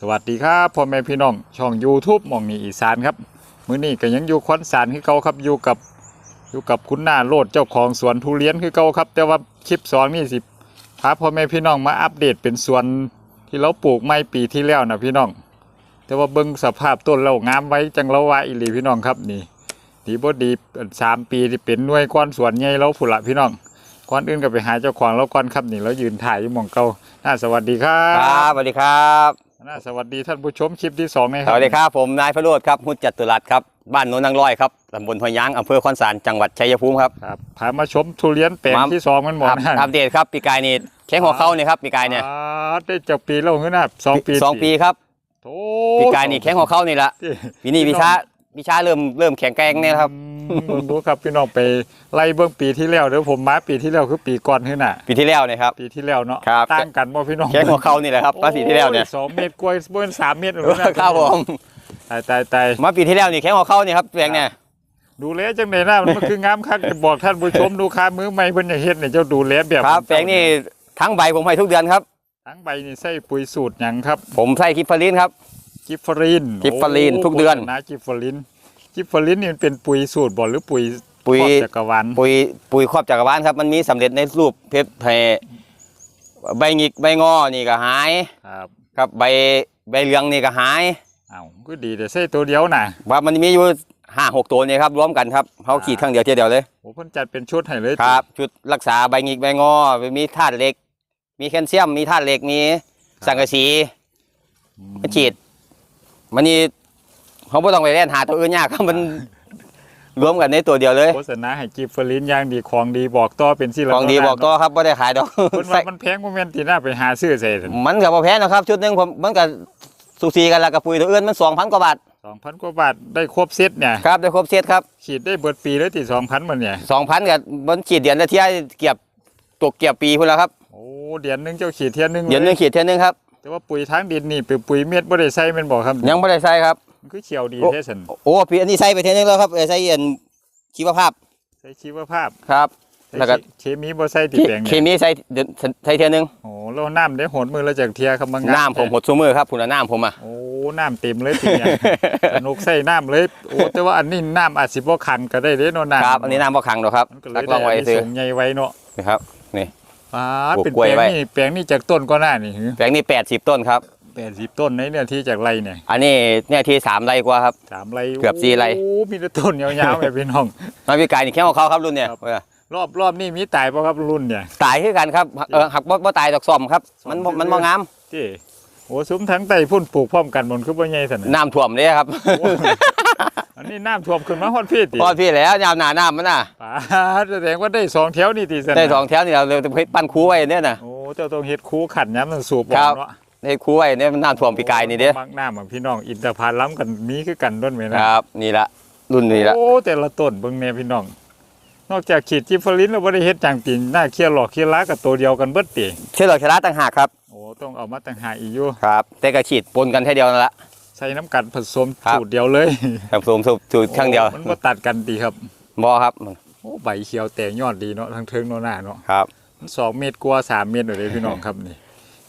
สวัสดีครับพ่อแม่พี่น้อง ช่อง YouTube มองนี่อีสานครับ มื้อนี้ก็ยังอยู่คอนสารคือเก่าครับอยู่กับอยู่กับคุณหน้าโลดเจ้าของสวนทุเรียนคือเก่าครับ แต่ว่าคลิปสองนี่สิพาพ่อแม่พี่น้องมาอัปเดตเป็นสวนที่เราปลูกไม้ปีที่แล้วนะพี่น้อง แต่ว่าเบิ่งสภาพต้นเรางามไว้จังเราว่าอีหลีพี่น้องครับนี่ดีบ่ดีสามปีที่เป็นหน่วยก้อนสวนใหญ่เราผุนละพี่น้องก่อนอื่นก็ไปหาเจ้าของเราก่อนครับนี่เรายืนถ่ายอยู่มองเก่าน่าสวัสดีครัครับสวัสดีครับ น่าสวัสดีท่านผู้ชมคลิปที่สองนะคสรับวัสดีครับผมนายพระโรธครับหุดจัตุรัสครับบ้านโนนนางร้อยครับตำบลห้วยยางอำเภอคอนสารจังหวัดชัยภูมิครับครับพามาชมทุเรียนแปลงมาที่สองมันหมดอัปนะอัปเดตครับปีกายนี่แข้งหัวเข้าเนี่ยครับปีกายเนี่ยอ่าได้จากปีแล้วเงี้ยนะสองปีสองปีครับโอ้ปีกายนี่แข้งหัวเข้านี่ละที่ปีนี้วิชาวิชาเริ่มเริ่มแข็งแกร่งเนี่ยครับอืม รู้ครับพี่น้องไปไล่เบื้องปีที่แล้วเดี๋ยวผมมาปีที่แล้วคือปีก่อนขึ้นน่ะ ปีที่แล้วเนี่ยครับ ปีที่แล้วเนาะครับต่างกันบ่พี่น้องแข้งหัวเข้านี่แหละครับก็ปีที่แล้วเนี่ยโอ้สองเมตรกล้วยเบิ้ลสามเมตรเลยนะครับผมตายตายตายมาปีที่แล้วนี่แข้งหัวเข้านี่ครับแปลงเนี่ยดูแลจังเลยนะมันคืองามคักจะบอกท่านผู้ชมดูค่ามือใหม่เพิ่นอย่างเฮ็ดเนี่ยเจ้าดูแลแบบครับแปลงนี่ทั้งใบผมให้ทุกเดือนครับ ทั้งใบนี่ใส่ปุ๋ยสูตรหยังครับผมใส่กิฟฟารินครับ กิฟฟรีนกิฟฟรีนโทุกเดือนนะกิฟฟรีน กิฟฟรีนนี่มันเป็นปุ๋ยสูตรบ่หรือปุ๋ยปุ๋ย ครอบจักรวาลปุ๋ยปุ๋ยครอบจักรวาลครับ มันมีสำเร็จในรูปเพชรแผ่ใบหงิกใบงอนี่ก็หาย ครับครับใบใบเหลืองนี่ก็หายอ้าวก็ดีแต่ใส่ตัวเดียวน่ะ ว่ามันมีอยู่ห้าหกตัวเนี่ยครับรวมกันครับเขาขีดครั้งเดียวเทียวเดียวเลยโอ้เพิ่นจัดเป็นชุดให้เลยครับชุดรักษาใบหงิกใบงอมีธาตุเหล็ก มีแคลเซียมมีธาตุเหล็กมีสังกะสีอืมมันฉีด มันนี่ เขาไม่ต้องไปเล่นหาตัวอื่นยากครับมันรวมกันในตัวเดียวเลยโฆษณาให้กิฟฟรีนอย่างดีของดีบอกต่อเป็นสิละของดีบอกต่อครับไม่ได้ขายดอกเพิ่นว่ามันแพงกว่าแม่นที่น่าไปหาซื้อใส่ซั่นมันกับพอแพ้นะครับ ชุดหนึงผมมันกับสูสีกันแล้วกับปุ๋ยตัวอื่นมันสองพันกว่าบาท2,000กว่าบาทได้ครบเซตเนี่ยครับได้ครบเซตครับฉีดได้เบิดปีเลยที่2,000มันเนี่ยสองพันกับมันขีดเดือนละเที่ยเกียบตกเกียบปีพุ่นแล้วครับโอ้เดือนหนึงเจ้าฉีดเที่ยหนึงเดือนหนึงขีดเที่ยหนึงครับแต่ว่าปุ๋ยทางดินนี่เป็นปุ๋ยเม็ดบ่ได้ใส่แม่นบ่ครับยังไม่ได้ใส่ครับ มันคือเขียวดีโอ้แท้ซั่นโอ้ปีอันนี้ใส่ไปเที่ยหนึงแล้วครับเออใส่เอ็นชีวภาพใส่ชีวภาพครับใส่แล้วก็เคมีบ่ใส่ติแปลงเคเนี่ยมีใส่เดือนใส่เที่ยหนึงโอ้แล้วน้ำได้โหดมือแล้วจากเทียครับบางน้ำผมหดซูมือครับพุ่นละน้ำผมอะโอ้น้ำเต็มเลยทีเนี่ยสนุกใส่น้ำเลยโอ้แต่ว่าอันนี้น้ำอาจสิบ่ขังก็ได้เด้เนาะน้ำครับอันนี้น้ำบ่ขังหรอกครับมันก็เลรัยกลองไว้ได้ซื้อสูงใหญ่ไว้เนาะนะครับอ่าปลูกเป็นกล้แปวยลงไว้นี่แปลงนี่จากต้นก็น่านี่หือแปลงนี้แปดสิบต้นครับ แปดสิบต้นในเนี่ยที่จากไรเนี่ยอันนี้เนี่ยที่สามไร่กว่าครับ สามไรเกือบสี่ไร่โอ้มีแต่ต้นยาวๆแบบพี่น้องมาพี่กายนี่แค่ของเขาครับรุ่นเนี่ยครับเออรอบรอบนี่มีตายป่ะครับรุ่นเนี่ยตายคือกันครับเออหักบ่บ่ตายดอกซ่อมครับ มันบ่ซ่อมมันบ่งามที่โอ้ซุ้มทั้งไตพุ่นปลูกพร้อมกันบนคือบ่ใหญ่สันน่ะน้ำท่วมเลยครับโอ้อันนี้น้ำท่วมขึ้นมาฮอดพี่ติพอพี่แล้วยาวหนาน้ำมันน่ะป๋าแสดงว่าได้สองแถวนี่ติสันน่ะได้สองแถวนี่เราเลยไปปั้นคูไว้เนี่ยน่ะโอ้เจ้าต้องเฮ็ดคูขันย้ำมันสูบอคอรักบเนาะ ได้คูไว้เนี่ยมันน้ำท่วมปีกายนี่เด้มักน้ำของพี่น้องอินทผลัมกันมีคือกันด้นไหมนะครับ นี่ละรุ่นนี้ละโอ้แต่ละต้นเบิ่งแน่พี่น้อง นอกจากขีดจิฟฟลินแล้วบ่ได้เฮ็ดจังปีนหน้าเคียหลอกเคียล้ากับตัวเดียวกันเบิดติเชื่อหลอกชนะต่างหากครับโอ้ต้องเอามาต่างหากอีกอยู่ครับ แต่ก็ฉีดปนกันแค่เดียวนั่นละใส่น้ำกันผสมครับสูตรเดียวเลยครับสูมสูบสูตรข้างเดียวโอ้มันบ่ตัดกันดีครับบอครับโอ้ใบเขียวแตกยอดดีเนาะทั้งเทิงเนาะหน้าเนาะครับมันสองเมตรกว่าสามเมตรเลยพี่น้องครับนี่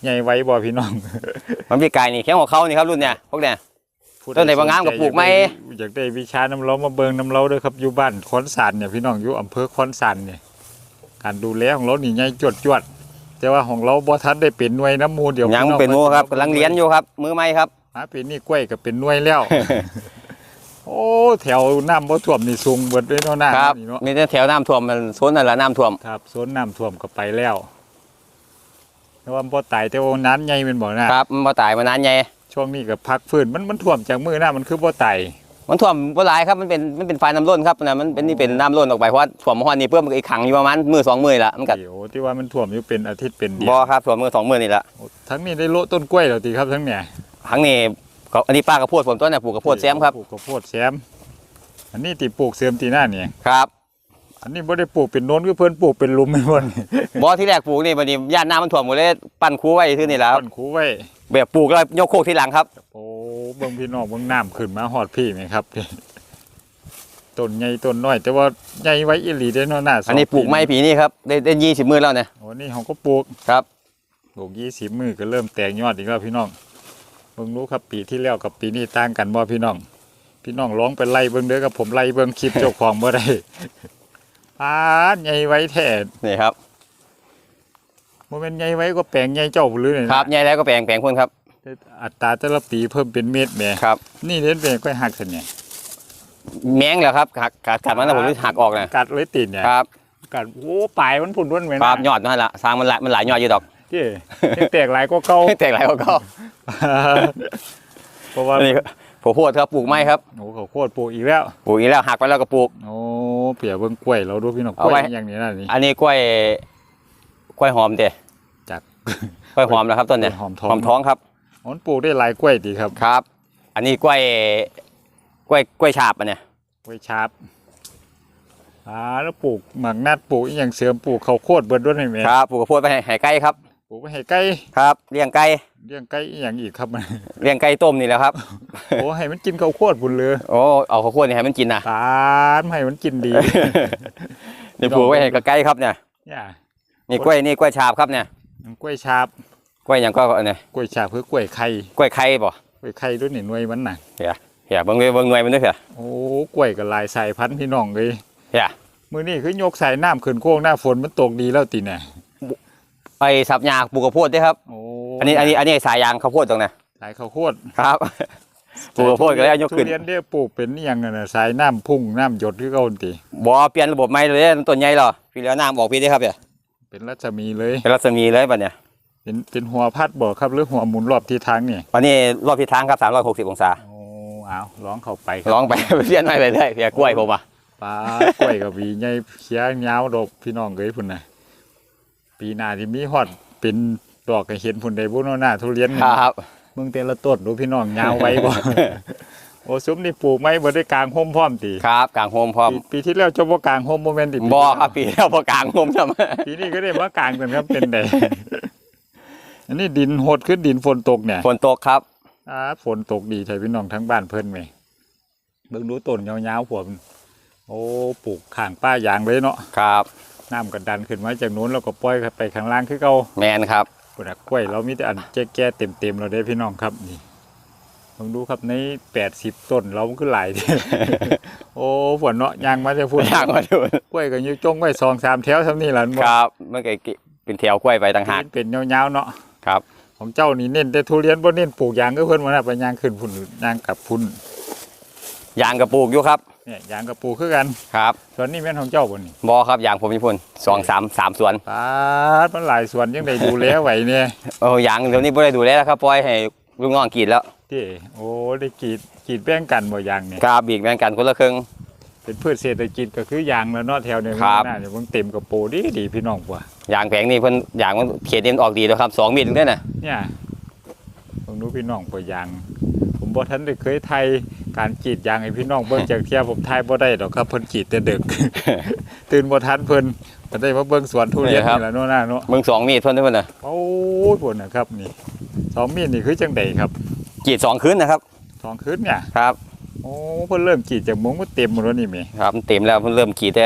ใหญ่ไว้บ่พี่น้องมันปีกายนี่แค่ของเขานี่ครับรุ่นเนี่ยพวกเนี่ยต้นไหนบ่งามก็ปลูกไหมอยากได้วิชาน้ำเล้ามาเบิงน้ำเล้าด้วยครับอยู่บ้านคอนสานเนี่ยพี่น้องอยู่อำเภอคอนสานเนี่ยการดูแลของเรานี่ใหญ่จวดจวดๆแต่ว่าของเราบ่ทันได้เป็นหน่วยน้ำมูเดียวยังพี่องเป็นหมูครับกำลังเลี้ยนอยู่ครับ มือใหม่ครับหาปีนี้กล้วยก็เป็นหน่วยแล้ว โอ้แถวน้ำบ่ท่วมนี่สูงเบิดด้วยเนาะหน้าครับนี่เนาะมีแต่แถวน้ำท่วมมันโซนนั่นแหละน้ำท่วมครับโซนน้ำท่วมก็ไปแล้ว แต่ว่าบ่ตายแต่ว่าน้ำใหญ่เป็นบ่นะครับมันบ่ตายมานานใหญ่ช่วงนี้ก็พักฟื้นมันมันท่วมจากมือหน้ามันคือบ่ตายมันท่วมบ่หลายครับมันเป็นมันเป็นไฟน้ำล้นครับนะมันเป็นนี่เป็นน้ำล้นออกไปเพราะว่าท่วมเมื่อวานนี้เพื่อมันอีกขังอยู่ประมาณมือสองมือละมันกัดเดี๋ยวที่ว่ามันท่วมอยู่เป็นอาทิตย์เป็นเดือนบ่ครับท่วมมือสองมือนี่ละโอ้ทั้งนี้ได้โละต้นกล้วยแล้วติครับทั้งเนี่ยครั้งนี้เขาอันนี้ป้ากระโพดผมต้นเนี่ยปลูกกระโพดแซมครับปลูกข้าวโพดแซมอันนี้ติปลูกเสริมตีหน้าเนี่ยครับ อันนี้บ่ได้ปลูกเป็นโน้นคือเพิ่นปลูกเป็นหลุมเป็นบ่นบ่ที่แรกปลูกนี่บัดนี้ย่านน้ำมันท่วมหมดเลยปั้นคูไว้ที่นี่แหล้วต้นคูไว้ แบบปลูกแล้วยกโคกที่หลังครับ โอ้เบิ่งพี่น้องเบิ่งน้ำขึ้นมาฮอดพี่ไหมครับ ต้นใหญ่ต้นน้อย แต่ว่าใหญ่ไว้อีหลีได้เนาะหน้าสงอันนี้ปลูกไม้ปีปีนี้ครับได้ได้ยี่สิบมือแล้วเนี่ยโอ้นี่เขาก็ปลูกครับ ปลูก20มื้อก็เริ่มแตกยอดอีกแล้วพี่น้องเบิ่งรู้ครับปีที่แล้วกับปีนี้ต่างกันบ่พี่น้อง พี่น้องร้องไปไล่เบิ่งเด้อกับผมไล่เบิ่งคลิปเจ้าของบ่ได้ ปาดใหญ่ไว้แท้นี่ครับบ่แม่นใหญ่ไว้ก็แปลงใหญ่เจ้าหรือไงครับใหญ่แล้วก็แปลงแปลงพุ่นครับ อัตราแต่ละปีเพิ่มเป็นเม็ดแหม่ครับ นี่เห็นเป็นค่อยหักซั่นเนี่ยแมงแล้วครับหักกัดกัดมันแล้วผมจะหักออกนะกัดเลยติดเนี่ยครับกัดโอ้ปลายมันพุ่นด้วนแม่นครับยอดนั่นละสร้างมันหลายมันหลายยอดอยู่ดอกเจ้ยังแตกหลายก็เก่าแตกหลายก็ก็เพราะว่านี่ผมพูดครับปลูกไม้ครับโอ้เขาวโคตรปลูกอีกแล้วปลูกอีกแล้วหักไปแล้วก็ปลูกโอ้ เปียเบิ่งกล้วยเราดูพี่น้องกเอาล้วยไว้อย่างนี้น่ะนี่อันนี้กล้วยกล้วยหอมเด้จากกล้วยหอมนะครับต้นเนี่ยหอมทองหอมท้องครับมันปลูกได้หลายกล้วยดีครับครับ อันนี้กล้วยกล้วยกล้วยฉาบอันเนี่ยกล้วยชาบอ่าแล้วปลูกหมักนัดปลูกอหย่างเสริมปลูกข้าวโพดเบิดด้วยไหมครับปลูกข้าวโพดไปให้ให้ไก่ครับ ปลูกไปให้ไก่ครับเลี้ยงไก่เลี้ยงไก่อหย่างอีกครับมันเลี้ยงไก่ต้มนี่แหละครับโอ้ให้มันกินข้าวโพดบุญเลยโอ้เอาข้าวโพดนี่ให้มันกินนะตามให้มันกินดีนี่ปลูกไว้ให้กับไก่ครับเนี่ยเนี่ยนี่กล้วยนี่กล้วยฉาบครับเนี่ยกล้วยชาบกล้วยหยังก็เนี่ยกล้วยชาบคือกล้วยไข่กล้วยไข่บ่กล้วยไข่ด้วยนี่หน่วยมันน่ะเฮียเฮียเบิ่งเลยเบิ่งหน่วยมันด้วยเฮียโอ้กล้วยกับลายสายพันธุ์พี่น้องเลยเฮียมื้อนี้คือยกสายน้ำขึ้นโค้งหน้าฝนมันตกดีแล้วติเนี่ย ไอ้สับหญ้าปลูกข้าวโพดด้วยครับ โอ้อันนี้อันนี้อันนี้สายยางข้าวโพดตรงนี้สายข้าวโพดครับ ปลูกข้าวโพดก็ได้ยกขึ้นทุเรียนเด้อปลูกเป็นอหย่างนั้นน่ะสายน้ำพุ่งน้ำหยดคือเก่าติบ่เปลี่ยนระบบใหม่เลยต้นใหญ่หรอพี่แล้วน้ำออกพี่ได้ครับเนี่ยเป็นรัศมีเลยเป็นรัศมีเลยบัดเนี่ยเป็นเป็นหัวพัดบ่ครับหรือหัวหมุนรอบทิศทางนี่วันนี้รอบทิศทางครับ360องศาโอ้เอาร้องเข้าไปครับลองไปเปลี่ยนใหม่ไปเรื่อยเพียกล้วยผมอะปลากล้วยกับวีใหญ่เขียยาวดอกพี่น้องเอ้ยพุ่นน่ะ ปีหน้าที่มีฮอดเป็นดอกให้เห็นพุ่นได้บ่เนาะหน้าทุเรียนนี่ครับมึงแต่ละต้นดูพี่น้องยาวไว้บ่โอ้ซุ้มนี่ปลูกไม้บ่ได้กลางห่มพร้อมติครับกลางโฮมพร้อมปีปีที่แล้วเจ้าบ่กลางห่มบ่แม่นติบ่ครับปีแล้วบ่กลางโฮมทำปีนี้ก็ได้มากลางกันครับเป็นไดอันนี้ดินโหดขึ้นดินฝนตกเนี่ยฝนตกครับอ่าฝนตกดีใช่พี่น้องทั้งบ้านเพิ่นไหมเบิ่งดูต้นยาวๆผมโอ้ปลูกข้างป้ายางเลยเนาะครับ น้ำก็ดันขึ้นมาจากนู้นแล้วก็ปล่อยไปข้างล่างคือเก่าแมนครับปุ่นน่ะกล้วยเรามีแต่อันแก่ๆเต็มๆเราได้พี่น้องครับนี่ลองดูครับใน80ต้นเราก็หลายเด้โอ้ฝนเนาะยางมาจะพูดอยากมาดูกล้วยก็อยู่จงไว้สองสามแถวเท่านี้ล่ะครับมันก็เป็นแถวกล้วยไปต่างหากเป็นยาวๆเนาะครับ ของเจ้านี่เน้นแต่ทุเรียนบ่เน้นปลูกยางก็เพิ่นว่าน่ะไปยางขึ้นพุ่นยางกลับพุ่นยางกระปลูกอยู่ครับ เนี่ยยางกับปลูกคือกันครับส่วนนี้แม่นของเจ้าบ่นี่บอครับยางผมญี่ปุ่นสองสามสามสวนปาดมันหลายส่วนยังได้ดูแลไหวเนี่ยโอ้ยางเดี๋ยวนี้บ่ได้ดูแลแล้วครับปล่อยให้ลูกน้องกรีดแล้วที่โอ้ได้กรีดกรีดแบ่งกันบ่ยางเนี่ยกาบีกแบ่งกันคนละครึ่งเป็นพืชเศรษฐกิจก็คือยางแล้วเนาะแถวเนี่ยครับน่าจะเบิ่งเต็มกับโปดีดีพี่น้องกว่ายางแผงนี่เพิ่นยางมันเขตนี่มันออกดีแล้วครับสองมีดถึงได้น่ะเนี่ยผมรู้พี่น้องบ่ยางผม บ่ทันได้เคยไทยการกรีดยางให้พี่น้องเบิ่งจากเที่ยผมไทยบ่ได้ดอกครับเพิ่นกรีดแต่ดึก ตื่นบ่ทันเพิ่นก็ได้มาเบิ่งสวนทุเรียนนี่ล่ะเนาะน่าเนาะเบิ่งสองมีดเพิ่นเพิ่นน่ะโอ้ยพุ่นนะครับนี่สองมีดนี่คือจังไดครับกรีดสองคืนนะครับสองคืนเนี่ยครับโอ้เพิ่นเริ่มกรีดจากโมงก็เต็มหมดแล้วนี่แม่ครับมันเต็มแล้วเพิ่นเริ่มกรีดแต่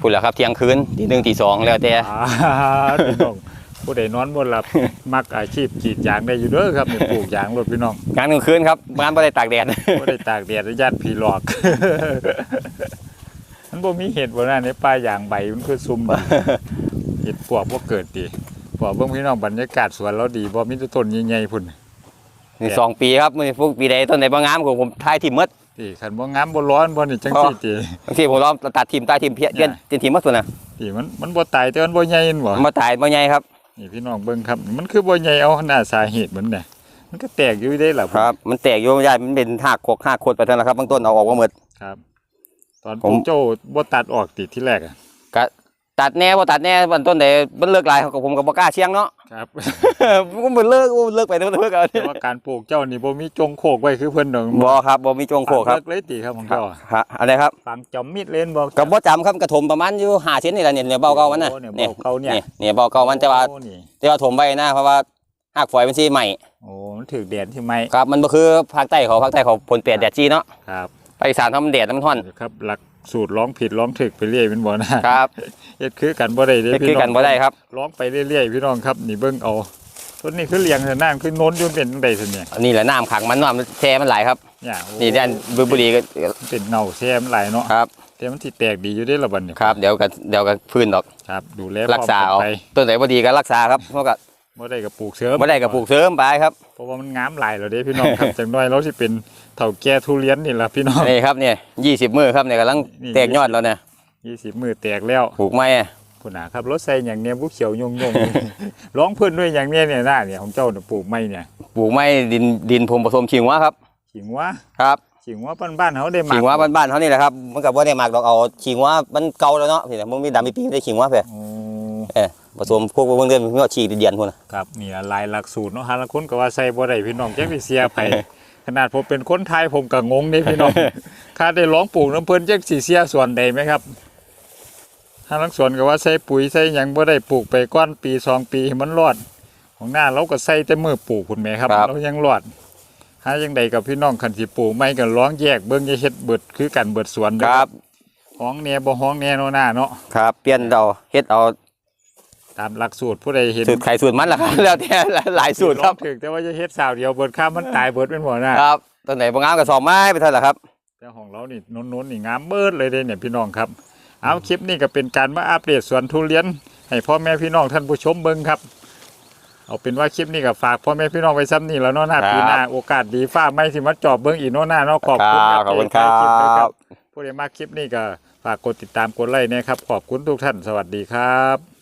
พูดแล้วครับเที่ยงคืนตีหนึ่งตีสองแล้วแต่อ่าพี่น้อง ผู้ใดนอนบ่หลับ มักอาชีพกรีดยางได้อยู่เด้อครับนี่ปลูกยางรถพี่น้องงานกลางคืนครับงานบ่ได้ตากแดด บ่ได้ตากแดดญาติผีหลอก มันบ่มีเห็ดบ่นะในป่ายางใบมันคือซุ่มดีเห็ดปวกบ่เกิดติปวกเบิ่งพี่น้องบรรยากาศสวนเราดีบ่มีแต่ต้นใหญ่ๆพุ่น นี่สองปีครับมื้อนี้พวกปีใดต้นใดบ่งามของผมทายทิ่มหมดติคันบ่งามบ่ร้อนบ่นี่จังซี่ติบางทีผมลองตัดทิ่มตายทิ่มเพี้ยเพี้ยนทิ่มหมดพุ่นน่ะติมันมันบ่ตายแต่มันบ่ใหญ่นั่นบ่มันมาตายบ่ใหญ่ครับ นี่พี่น้องเบิ่งครับ มันคือบ่ใหญ่เอาหน้าสาเหตุมันน่ะมันก็แตกอยู่ได้ล่ะครับ มันแตกอยู่ยายมันเป็นหากกกหากโคตรไปเท่านั้นแหละครับบางต้นเอาออกมาหมดครับ ตอนผมปู่โจ้บ่ตัดออกติที่แรกอะก็ตัดแน่บ่ตัดแน่วันต้นใดมันเลิกหลายเขาก็ผมก็บ่กล้าเสี่ยงเนาะ ครับผมก็บ่เลิกโอ้เลิกไปเถอะเลิกเอาแต่ว่าการปลูกเจ้านี่บ่มีจงโคกไว้คือเพิ่นดอกบ่ครับบ่มีจงโคกครับเลิกเลยติครับของครับเจ้าฮะอะไรครับฝังจอมมิดเล่นบ่ก็บ่จำครับกระถมประมาณอยู่5เซนนี่แหละเนี่ยเนี่ยเบาเก่ามันน่ะโอ้เนี่ยเบาเก่าเนี่ยเนี่ยเบาเก่ามันแต่ว่าโอ้นี่แต่ว่าถมไว้นะเพราะว่าหากฝอยมันสิใหม่โอ้มันถึกแดดที่ไหมครับมันบ่คือภาคใต้เขาภาคใต้เขาผลเปลี่ยนแดดจีเนาะครับภาคอีสานเขามันแดดแล้วมันร้อนครับหลัก สูตรร้องผิดร้องถึกไปเรื่อยเป็นบ่นะครับเฮ็ดคือกันบ่ได้เด้นี่คือกันบ่ได้ครับ ร้องไปเรื่อยๆพี่น้องครับ นี่เบิ่งเอาต้นนี้คือเลี้ยงเถอะนั่นคือโน้นอยุ่นเป็นจังใดสิเนี่ยอันนี้แหละน้ำขังมันว่ามันแช่มันไหลครับ เนี่ยโอ้นี่ด้านบุบุรีก็เป็นเน่าแซ่มนหลายเนาะครับแต่มันสิแตกดีอยู่ได้อละบัดเนี่ยครับ เดี๋ยวก็เดี๋ยวก็พื้นดอก ครับ ดูแลรักษาพเอามนไปต้นไหนบ่ดีก็รักษาครับเพราะก็ บ่ได้กับปลูกเสริมบ่ได้ก็ปลูกเสริมไปครับเพราะว่ามันงามหลายแล้วเด้พี่น้องครับจังน้อยเราสิเป็นเฒ่าแก่ทุเรียนนี่ล่ะพี่น้องนี่ครับเนี่ยยี่สิบมือครับเนี่ยกำลังนี่แตกยอดแล้วเนี่ย20มือแตกแล้วปลูกไม้อะพุ่นน่ะครับรถใส่อย่างเนี้ยผู้เขียวยงยงๆร้องเพิ่นด้วยอย่างเนี้ยเนี่ยหน้าเนี่ยของเจ้าน่ะปลูกไม้เนี่ยปลูกไม้ดินดินผมผสมขิงวะครับขิงว่าครับขิงว่าบ้านๆเขาได้หมักขิงวะบ้านๆเขานี่แหละครับมันกับว่าได้หมักดอกเอาขิงวะมันเก่าแล้วเนาะพี่นะมันมีดำมีปีได้ขิงวะเพ่โอ้เออ ผสมพวกเบิ่งเดือนมีว่าฉีดเดียนพุ่นน่ะครับนี่ล่ะลายหลักสูตรเนาะฮะละคนก็ว่าใส่บ่ได้พี่น้องจักสิเสียไผขนาดผมเป็นคนไทยผมก็งงนี่พี่น้องข้าได้ร้องปลูกน้ำเพิ่นจักสิเสียส่วนใดไหมครับทางลังสวนก็ว่าใส่ปุ๋ยใส่หยังบ่ได้ปลูกไปก้อนปีสองปีให้มันรอด ของหน้าเราก็ใส่แต่มือปลูกคุณแม่ครับ เรายังรอดหาจังใดกับพี่น้องคันสิปลูกไม่ก็ร้องแยกเบิ่งอย่าเฮ็ดเบิดคือกันเบิดสวนคเด้อรับห้องแหน่บ่ห้องแหน่เนาะหน้าเนาะครับ เปลี่ยนเอาเฮ็ดเอา ตามหลักสูตรผู้ใดเห็นสูตรไข่สูตรมันล่ะครับแล้วแต่หลายสูตรครับองถึกแต่ว่าจะเฮ็ดสาวเดียวเบิดข้ามมันตายเบิดเป็นหัวหน้าครับต้นไหนบ่งามก็สอบไม้ไปเท่าไหร่ครับแต่ของเรานี่น้นๆนี่งามเบิดเลยเด้เนี่ยพี่น้องครับ เอาคลิปนี้ก็เป็นการมาอัปเดตสวนทุเรียน ให้พ่อแม่พี่น้องท่านผู้ชมเบิ่งครับ เอาเป็นว่าคลิปนี้ก็ฝากพ่อแม่พี่น้องไว้ซ้ำนี่แล้วเนาะหน้าครับปีหน้าโอกาสดีฟ้าไม่สิมาจอบเบิ่งอีกเนาะหน้าเนาะขอบคุณครับขอบคุณครับที่ให้ลิปเลยผู้ใดมาคลิปนี้ก็ฝากกดติดตามกดไลค์นะครับขอบคุณทุกท่านสวัสดีครับ